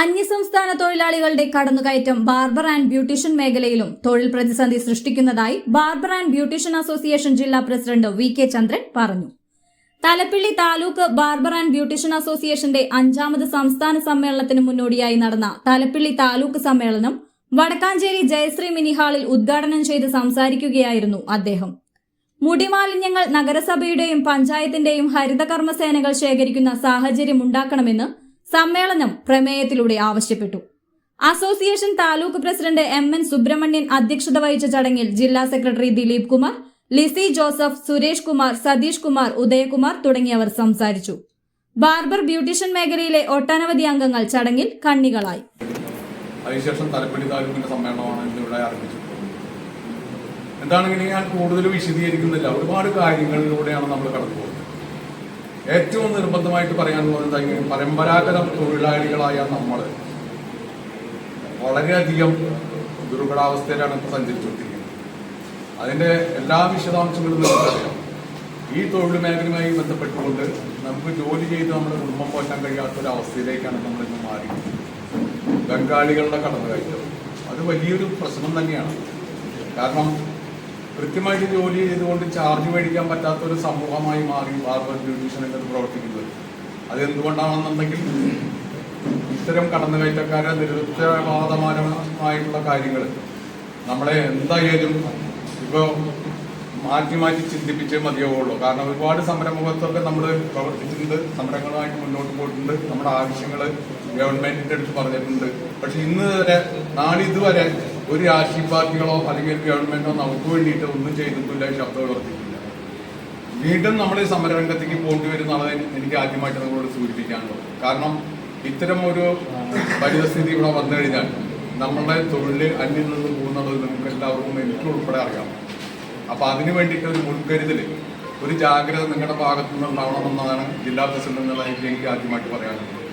അന്യസംസ്ഥാന തൊഴിലാളികളുടെ കടന്നുകയറ്റം ബാർബർ ആൻഡ് ബ്യൂട്ടീഷ്യൻ മേഖലയിലും തൊഴിൽ പ്രതിസന്ധി സൃഷ്ടിക്കുന്നതായി ബാർബർ ആൻഡ് ബ്യൂട്ടീഷ്യൻ അസോസിയേഷൻ ജില്ലാ പ്രസിഡന്റ് വി കെ ചന്ദ്രൻ പറഞ്ഞു. Thalappilly taluk barber and beautician അസോസിയേഷന്റെ അഞ്ചാമത് സംസ്ഥാന സമ്മേളനത്തിന് മുന്നോടിയായി നടന്ന തലപ്പിള്ളി താലൂക്ക് സമ്മേളനം വടക്കാഞ്ചേരി ജയശ്രീ മിനിഹാളിൽ ഉദ്ഘാടനം ചെയ്ത് സംസാരിക്കുകയായിരുന്നു അദ്ദേഹം. മുടിമാലിന്യങ്ങൾ നഗരസഭയുടെയും പഞ്ചായത്തിന്റെയും ഹരിതകർമ്മസേനകൾ ശേഖരിക്കുന്ന സാഹചര്യം ഉണ്ടാക്കണമെന്ന് സമ്മേളനം പ്രമേയത്തിലൂടെ ആവശ്യപ്പെട്ടു. Association taluk president M N Subrahmanyan അധ്യക്ഷത വഹിച്ച ചടങ്ങിൽ ജില്ലാ സെക്രട്ടറി ദിലീപ് കുമാർ ലിസി ജോസഫ് സുരേഷ് കുമാർ സതീഷ് കുമാർ ഉദയകുമാർ തുടങ്ങിയവർ സംസാരിച്ചു. ബാർബർ ബ്യൂട്ടീഷ്യൻ മേഖലയിലെ ഒട്ടനവധി അംഗങ്ങൾ ചടങ്ങിൽ കണ്ണികളായി. അതിനുശേഷം സമ്മേളനമാണ് ആരംഭിച്ചിട്ടുള്ളത്. എന്താണെങ്കിലും ഞാൻ കൂടുതൽ വിശദീകരിക്കുന്നില്ല. ഒരുപാട് കാര്യങ്ങളിലൂടെയാണ് നമ്മൾ കടന്നു പോകുന്നത് ഏറ്റവും നിർബന്ധമായിട്ട് പറയാനുള്ളത് എന്താ പരമ്പരാഗത തൊഴിലാളികളായ നമ്മൾ വളരെയധികം ദുർഘടാവസ്ഥയിലാണ് ഇപ്പോൾ സഞ്ചരിച്ചുകൊണ്ടിരിക്കുന്നത്. അതിന്റെ എല്ലാ വിശദാംശങ്ങളും നമുക്കറിയാം ഈ തൊഴിൽ മേഖലയുമായി ബന്ധപ്പെട്ടുകൊണ്ട് നമുക്ക് ജോലി ചെയ്ത് നമ്മുടെ കുടുംബം പോറ്റാൻ കഴിയാത്ത ഒരു അവസ്ഥയിലേക്കാണ് നമ്മൾ ഇന്ന് മാറി. ബംഗാളികളുടെ കടന്നുകയറ്റം. അത് വലിയൊരു പ്രശ്നം തന്നെയാണ്. കാരണം കൃത്യമായിട്ട് ജോലി ചെയ്തുകൊണ്ട് ചാർജ് മേടിക്കാൻ പറ്റാത്ത ഒരു സമൂഹമായി മാറി ബാർബർ ബ്യൂട്ടീഷ്യൻ എന്നത് പ്രവർത്തിക്കുന്നത്. അത് എന്തുകൊണ്ടാണെന്നുണ്ടെങ്കിൽ ഇത്തരം കടന്നുകയറ്റക്കാരെ നിരുത്തരവാദമാനമായിട്ടുള്ള കാര്യങ്ങൾ. നമ്മളെ എന്തായാലും ഇപ്പോൾ മാറ്റി മാറ്റി ചിന്തിപ്പിച്ചേ മതിയാവുള്ളൂ. കാരണം ഒരുപാട് സമരമുഖത്തൊക്കെ നമ്മൾ പ്രവർത്തിച്ചിട്ടുണ്ട് സമരങ്ങളുമായിട്ട് മുന്നോട്ട് പോയിട്ടുണ്ട്. നമ്മുടെ ആവശ്യങ്ങൾ ഗവൺമെന്റിന്റെ അടുത്ത് പറഞ്ഞിട്ടുണ്ട്. പക്ഷെ ഇന്ന് വരെ നാളിതുവരെ ഒരു രാഷ്ട്രീയ പാർട്ടികളോ അല്ലെങ്കിൽ ഗവൺമെന്റോ നമുക്ക് വേണ്ടിയിട്ട് ഒന്നും ചെയ്തിട്ടില്ല ശബ്ദം ഉയർത്തിയിട്ടില്ല. വീണ്ടും നമ്മൾ ഈ സമരരംഗത്തേക്ക് പോകേണ്ടി വരുന്നത് എനിക്ക് ആദ്യമായിട്ട് നിങ്ങളോട് സൂചിപ്പിക്കാനുള്ളത്. കാരണം ഇത്തരം ഒരു പരിതസ്ഥിതി ഇവിടെ വന്നു കഴിഞ്ഞാൽ നമ്മളുടെ തൊഴിൽ അന്യം നിന്ന് പോകുന്നുള്ളത് നമുക്ക് എല്ലാവർക്കും എനിക്ക് ഉൾപ്പെടെ അറിയാം. അപ്പൊ അതിനു വേണ്ടിയിട്ട് ഒരു മുൻകരുതൽ ഒരു ജാഗ്രത നിങ്ങളുടെ ഭാഗത്തു എന്നതാണ് ജില്ലാ പ്രസിഡന്റ് എന്നുള്ള എനിക്ക് ആദ്യമായിട്ട് പറയാനുള്ളത്.